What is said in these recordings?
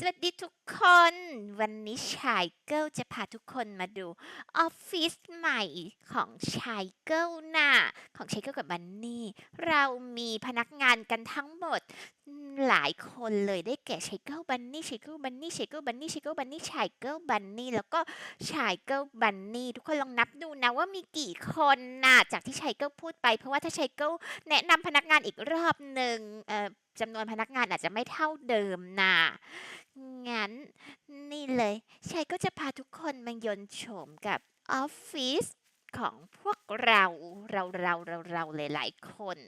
สวัสดีทุกคน วันนี้ชายเกิลจะพาทุกคนมาดูออฟฟิศใหม่ของชายเกิลน่ะของชายเกิลกับบันนี่ เรามีพนักงานกันทั้งหมดหลายคนเลยได้แก่ชายเกิลบันนี่ชายเกิลบันนี่ชายเกิลบันนี่ชายเกิลบันนี่ชายเกิลบันนี่แล้วก็ชายเกิลบันนี่ทุกคนลองนับดูนะว่ามีกี่คนน่ะจากที่ชายเกิลพูดไป เพราะว่าถ้าชายเกิลแนะนำพนักงานอีกรอบหนึ่งเอ่อ จำนวนพนักงานอาจจะไม่เท่าเดิมนะงั้น นี่เลยชัยก็จะพาทุกคนมายนต์โฉมกับออฟฟิศของพวกเราเราเราเราเราหลายๆคน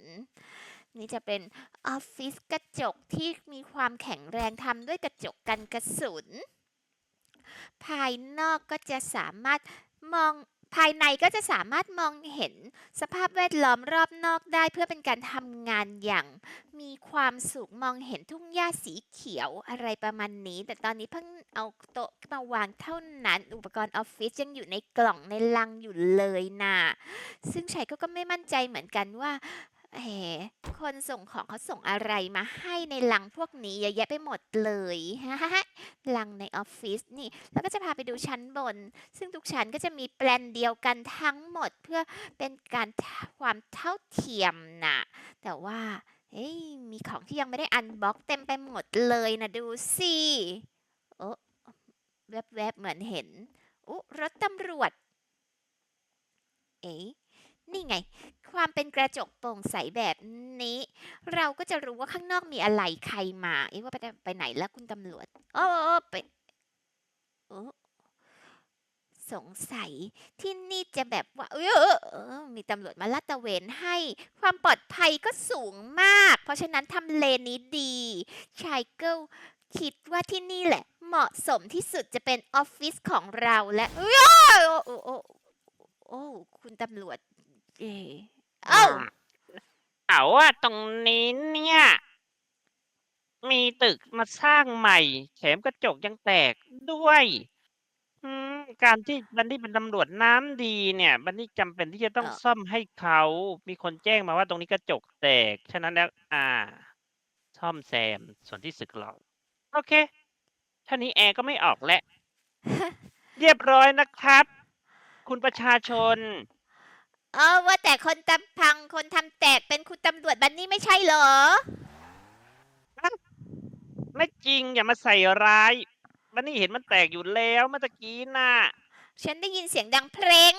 นี่จะเป็นออฟฟิศกระจกที่มีความแข็งแรงทำด้วยกระจกกันกระสุน ภายนอกก็จะสามารถมอง ภายในก็จะสามารถมองเห็นสภาพแวดล้อมรอบนอกได้เพื่อเป็นการทำงานอย่าง มีความสุขมองเห็นทุ่งหญ้าสีเขียวอะไรประมาณนี้ แต่ตอนนี้เพิ่งเอาโต๊ะมาวางเท่านั้น อุปกรณ์ออฟฟิศยังอยู่ในกล่องในลังอยู่เลยนะซึ่งชัยก็ก็ไม่มั่นใจเหมือนกันว่า แหมคนส่งของเขาส่งอะไรมาให้ในลังพวกนี้เยอะแยะไปหมดเลยลังในออฟฟิศนี่ แล้วก็จะพาไปดูชั้นบน ซึ่งทุกชั้นก็จะมีแปลนเดียวกันทั้งหมดเพื่อเป็นการความเท่าเทียมนะแต่ว่าเฮ้ยมีของที่ยังไม่ได้อันบ็อกเต็มไปหมดเลยนะดูสิโอ้แวบๆเหมือนเห็นอุ๊รถตำรวจ เอ๊ะ นี่ไง ความเป็นกระจกโปร่งใสแบบนี้ เราก็จะรู้ว่าข้างนอกมีอะไรใครมา เอ๊ะว่าไปไปไหนแล้วคุณตำรวจโอ้โอ้ไปโอ้สงสัยที่นี่จะแบบว่าเออมีตำรวจมาลาดตระเวนให้ ความปลอดภัยก็สูงมาก เพราะฉะนั้นทำเลนี้ดีชายเกิลคิดว่าที่นี่แหละ เหมาะสมที่สุดจะเป็นออฟฟิศของเราและเอยโอ้โอ้โอ้โอ้คุณตำรวจ เออเอ้าเอาว่าตรงนี้เนี่ย มีตึกมาสร้างใหม่แถมกระจกยังแตกด้วยอืมการที่บันนี่เป็นตำรวจน้ำดีเนี่ย บันนี่จำเป็นที่จะต้องเอ่อซ่อมให้เขา มีคนแจ้งมาว่าตรงนี้กระจกแตก ฉะนั้นแล้ว อ่า ซ่อมแซมส่วนที่สึกหรอกโอเคท่านี้แอร์ก็ไม่ออกแล้ว เรียบร้อยนะครับ คุณประชาชน เออว่าแต่คนทำพังคนทำแตกเป็นคุณตำรวจบันนี่ไม่ใช่เหรอ ไม่จริงอย่ามาใส่ร้ายบันนี่เห็นมันแตกอยู่แล้วเมื่อตะกี้น่ะฉันได้ยินเสียงดังเพลง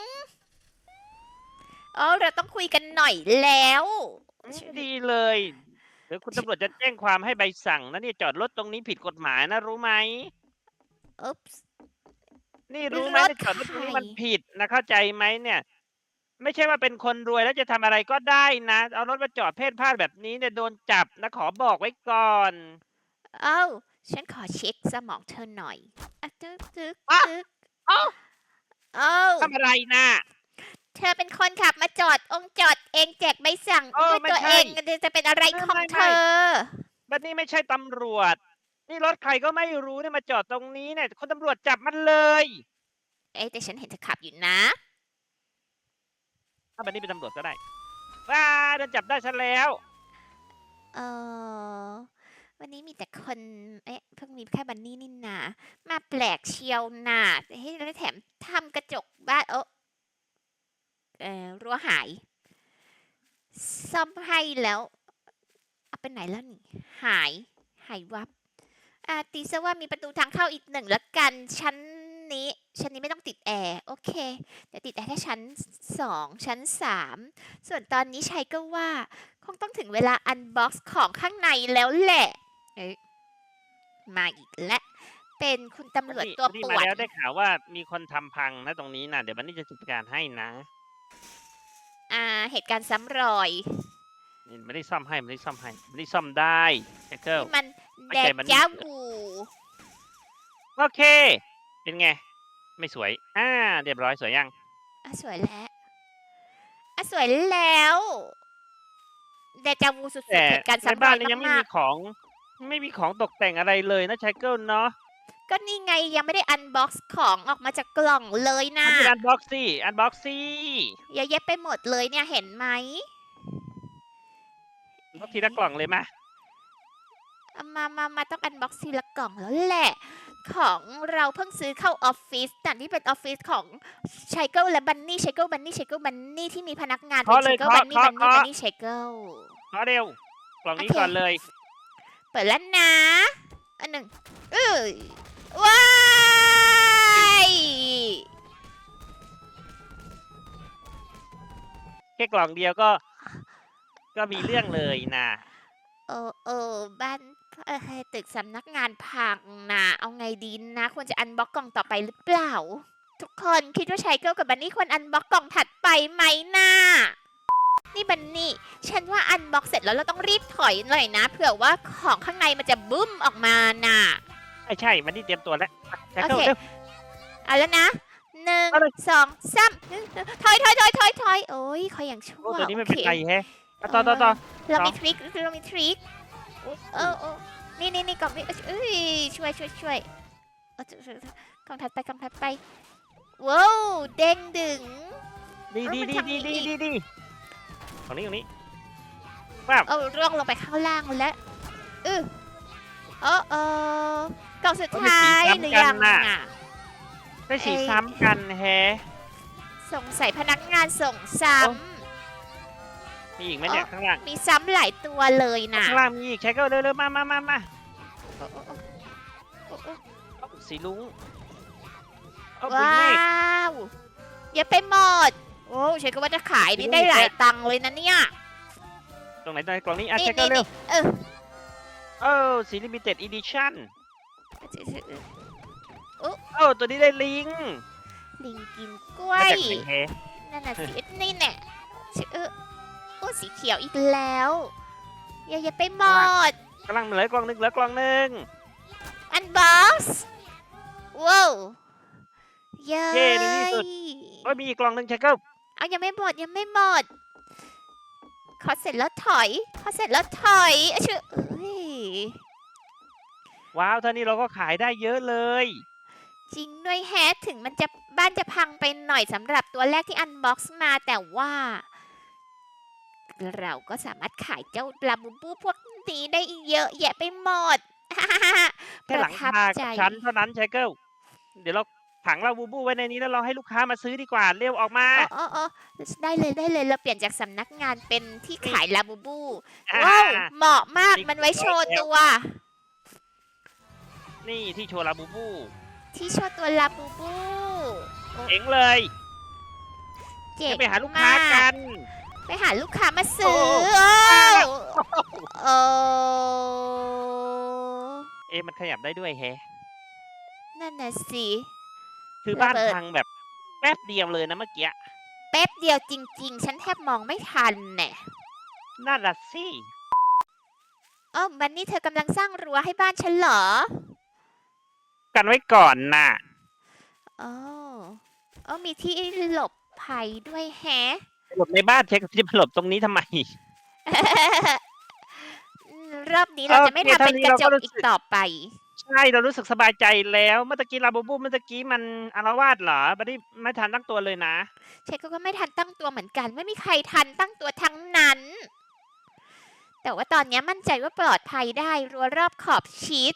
อ๋อเราต้องคุยกันหน่อยแล้วดีเลยเดี๋ยวคุณตำรวจจะแจ้งความให้ใบสั่งนะเนี่ยจอดรถตรงนี้ผิดกฎหมายนะรู้ไหมอุ๊บส์นี่รู้ไหมรถเนี่ยจอดรถตรงนี้ใครมันผิดนะเข้าใจไหมเนี่ย ไม่ใช่ว่าเป็นคนรวยแล้วจะทำอะไรก็ได้นะ เอารถมาจอดเพ่นพ่านแบบนี้เนี่ยโดนจับนะขอบอกไว้ก่อน เอ้าฉันขอเช็คสมองเธอหน่อยอะตึกตึกอะตึกเอ้า เอ้าทำอะไรนะ เธอเป็นคนขับมาจอดองค์จอดเองแจกใบสั่งเออด้วยไม่ตัวใช่เองจะเป็นอะไรไม่ของไม่เธอ บันนี่ไม่ใช่ตำรวจ นี่รถใครก็ไม่รู้เนี่ยมาจอดตรงนี้เนี่ยคนตำรวจจับมันเลย เอ้ยแต่ฉันเห็นเธอขับอยู่นะ ถ้าบันนี่เป็นตำรวจก็ได้ว้าโดนจับได้ซะแล้ว เออวันนี้มีแต่คน เอ๊ะ เพิ่งมีแค่บันนี่นี่นามาแปลกเชียวน่ะเฮ้ยแล้วแถมทำกระจกบ้านเออเออรั้วหาย ซ่อมให้แล้วเอาไปไหนแล้วนี่หาย หายวับอ่าตีซะว่ามีประตูทางเข้าอีกหนึ่งแล้วกันชั้น นี้ชั้นนี้ไม่ต้องติดแอร์โอเคเดี๋ยวติดแอร์แค่ชั้นสองชั้นสามส่วนตอนนี้ชัยก็ว่า คงต้องถึงเวลาอันบ็อกซ์ของข้างในแล้วแหละเอ้ยมาอีกแล้วเป็นคุณตำรวจตัวนี่ป่มาวนแล้วได้ข่าวว่ามีคนทำพังนะตรงนี้นะเดี๋ยวบันนี่จะจัดการให้นะอ่าเหตุการณ์ซ้ำรอยนี่ไม่ได้ซ่อมให้ไม่ได้ซ่อมให้ไม่ได้ซ่อมได้แจ็คเกิลนี่มันไม่แดใช่มันจ้าวูโอเค เป็นไง ไม่สวย อ่า เรียบร้อยสวยยัง อะสวยแล้วอะสวยแล้วเดจาวูสุดแต่ๆเหตุการณ์ในซ้ำรบ้าอนยเนี่ยยังไม่มามีกของ ไม่มีของตกแต่งอะไรเลยนะแจ็คเกิลเนาะๆก็นี่ไงยังไม่ได้อันบ็อกซ์ของออกมาจากกล่องเลยนะทำเป็นอันบ็อกซี่อันบ็อกซี่เยอะแยะไปหมดเลยเนี่ยเห็นไหมบ็อกทีละกล่องเลยมาเเอามามามาต้องอันบ็อกซ์ทีละกล่องแล้วแหละ ของเราเพิ่งซื้อเข้าออฟฟิศแต่นี่เป็นออฟฟิศของชายเกิลและบันนี่ชายเกิลบันนี่ชายเกิลบันนี่ที่มีพนักงานเป็นเคาะเลยชายเกิลเคาะบันนี่บันนี่เคาะบันนี่ชายเกิลขอเร็วกล่องนี้โอเคก่อนเลย เปิดแล้วนะ อันหนึ่งเอ้ยว้ายแค่กล่องเดียวก็ ก็มีเรื่องเลยนะ เออเออบ้านเอ่อ ให้ตึกสำนักงานพังนะเอาไงดีนะ ควรจะอันบ็อกกล่องต่อไปหรือเปล่า ทุกคนคิดว่าชายเกิลกับบันนี่ควรอันบ็อกกล่องถัดไปไหมนะนี่บันนี่ฉันว่าอันบ็อกเสร็จแล้วเราต้องรีบถอยหน่อยนะเผื่อว่าของข้างในมันจะบึ้มออกมาน่ะ ใช่ใช่มันนี่เตรียมตัวแล้วใช้โอเข้าเค เร็ว เอาแล้วนะหนึ่งเอาเลย สองสามถอยถอยถอยถอยถอยโอ้ยเขาอย่างชั่โอ้วตัวนี้ไม่โอเป็นเคไรแฮะอะต่อต่อต่อ เรามีต่อทริคเรามีทริค เออเออนี่นี่นี่กล่องนี้เอ้ยช่วยช่วยช่วยเออช่วยช่วยกล่องถัดไปกล่องถัดไปว้าวเด้งดึงดีเอ้าดีมันดีทำดีอย่างนี้ดีอีกดีดีตรงนี้ตรงนี้เอาร่วงลงไปข้างล่างแล้วเออเออเออกล่องสุดท้ายหรือยังอะได้สีเอ้ยซ้ำกันแฮะสงสัยพนักงานส่งซ้โอ้ มีอีกไหมเนี่ยข้างล่างำมีซ้ำหลายตัวเลยนะข้างล่างมีอีกใช้ก็เร็วเร็วมามามามาโอ้โอ้โอ้โอ้โอ้เอาสีลุงเอาไปว้าเมฆวเยอะไปหมดโอ้ฉันก็ว่าจะขายนี่โอ้ยได้หลายแค่ตังค์เลยนะเนี่ย ตรงไหนตรงไหนกล่องนี้อะนี่ใช้ก็นี่เร็วนี่เออเออสีลิมิเต็ดอีดิชั่นเออเออตัวนี้ได้ลิง ลิงกินกล้วยมาจากไหนแฮะนั่นน่ะสินี่แน่ชื่อเออ โอ้สีเขียวอีกแล้วเยอะแยะไปหมดกำลังเหลือกล่องหนึงเหลือกล่องหนึงอันบ็อกซ์ว้าวเย้เย้ในที่สุดโอ้ยมีอีกกล่องหนึงใช้ก็เอายังไม่หมดยังไม่หมดขอเสร็จแล้วถอยขอเสร็จแล้วถอยอะชื่อเอ้ยว้าวเท่านี้เราก็ขายได้เยอะเลย จริงด้วยแฮะถึงมันจะบ้านจะพังไปหน่อยสำหรับตัวแรกที่อันบ็อกซ์มาแต่ว่า เราก็สามารถขายเจ้าลาบูบูพวกนี้ได้เยอะแยะไปหมดแค่หลังประทับคาใจกับชั้นเท่านั้นใช้เกิลเดี๋ยวเราถังเราบูบูไว้ในนี้แล้วเราให้ลูกค้ามาซื้อดีกว่าเร็วออกมาอ๋ออ๋ออ๋อได้เลยได้เลยเราเปลี่ยนจากสำนักงานเป็นที่ขายลาบูบูอ่าว้าวเหมาะมากนี่มันไว้โชว์แล้วตัว นี่ที่โชว์ลาบูบู ที่โชว์ตัวลาบูบูเจ๋งเลยเจ๋งไปหาลูกค้ากัมน ไปหาลูกค้ามาซื้อโอ้โอ้เอ๊ะมันขยับได้ด้วยแฮะนั่นน่ะสิ คือบ้านระเบิด พังแบบแป๊บเดียวเลยนะเมื่อกี้ แป๊บเดียวจริง ๆ ฉันแทบมองไม่ทันแน่น่าละสิอ๋อบันนี่เธอกำลังสร้างรั้วให้บ้านฉันเหรอกันไว้ก่อนน่ะ อ๋ออ๋อมีที่หลบภัยด้วยแฮะ หลบในบ้านเช็คที่หลบตรงนี้ทำไมอืมรอบนี้เราจะไม่โอเคทำเป็นกระจเท่ากนี้เราก็รู้อีกสึกต่อไป ใช่เรารู้สึกสบายใจแล้ว เมื่อตะกี้ลาบูบูเมื่อตะกี้มันอารวาสเหรอบัดนี้ไม่ทันตั้งตัวเลยนะ เชคก็ไม่ทันตั้งตัวเหมือนกัน ไม่มีใครทันตั้งตัวทั้งนั้น แต่ว่าตอนนี้มั่นใจว่าปลอดภัยได้รั้วรอบขอบชิด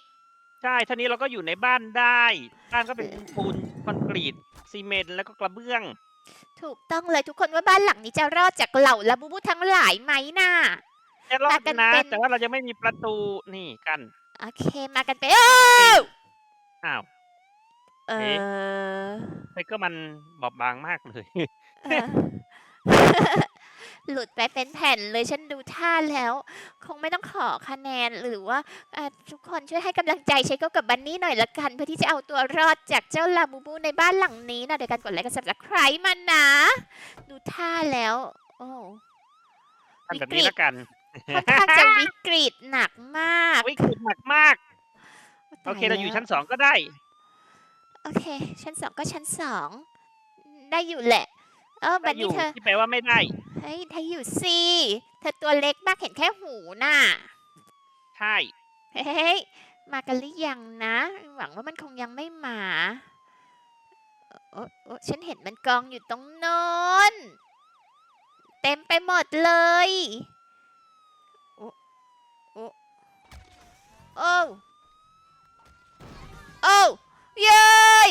ใช่ท่านี้เราก็อยู่ในบ้านได้ บ้านก็เป็นปูนคอนกรีตซีเมนต์แล้วก็กระเบื้อง ถูกต้องเลยทุกคนว่าบ้านหลังนี้จะรอดจากเหล่าลาบูบูทั้งหลายไหมน่ะ จะรอดมากันนะเป็น แต่ว่าเราจะไม่มีประตูนี่กันโอเคมากันไปนเอ้าอ้าวเอเอ๊ะอไอ้ก็มันบอบบางมากเลย เออ หลุดไปเป็นแผ่นเลยฉันดูท่าแล้ว คงไม่ต้องขอคะแนนหรือว่าเอ่อทุกคนช่วยให้กำลังใจเชคก็กับบันนี่หน่อยละกัน เพื่อที่จะเอาตัวรอดจากเจ้าลาบูบูในบ้านหลังนี้นะโดยการกดไลค์กด subscribe มันนะ ดูท่าแล้ว โอ้ทำแบบนี้แล้วกันค่อนข้างจะวิกฤตหนักมาก วิกฤตหนักมาก โอเคเราอยู่ชั้นสองก็ได้ โอเค ชั้นสองก็ชั้นสอง ได้อยู่แหละ เออบัได้นอนี่ยู่เธอ ที่แปลว่าไม่ได้ เฮ้ยได้อยู่สิเธอตัวเล็กมากเห็นแค่หูน่ะ ใช่ เฮ้ย มากันหรือยังนะ หวังว่ามันคงยังไม่มา โอ้โอ้ฉันเห็นมันกองอยู่ตรงโน้น เต็มไปหมดเลย โอ้โอ้โอ้โอ้เย้ย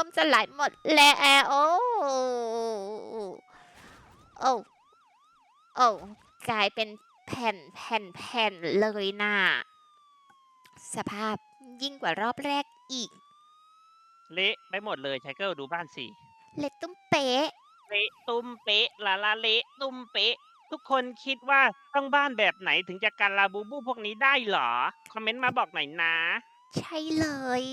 ายล่มสลายหมดแล้วโอ้โอ้โอ้กลายเป็นแผ่นแผ่นแผ่นเลยน่ะสภาพยิ่งกว่ารอบแรกอีก เละไปหมดเลยไชเกิลดูบ้านสิเล็ดตุ้มเป๊ะเละตุ้มเป๊ะลาลาเละตุ้มเป๊ะ ทุกคนคิดว่าต้องบ้านแบบไหนถึงจะการลาบูบูพวกนี้ได้เหรอ คอมเมนต์มาบอกหน่อยนะ ใช่เลย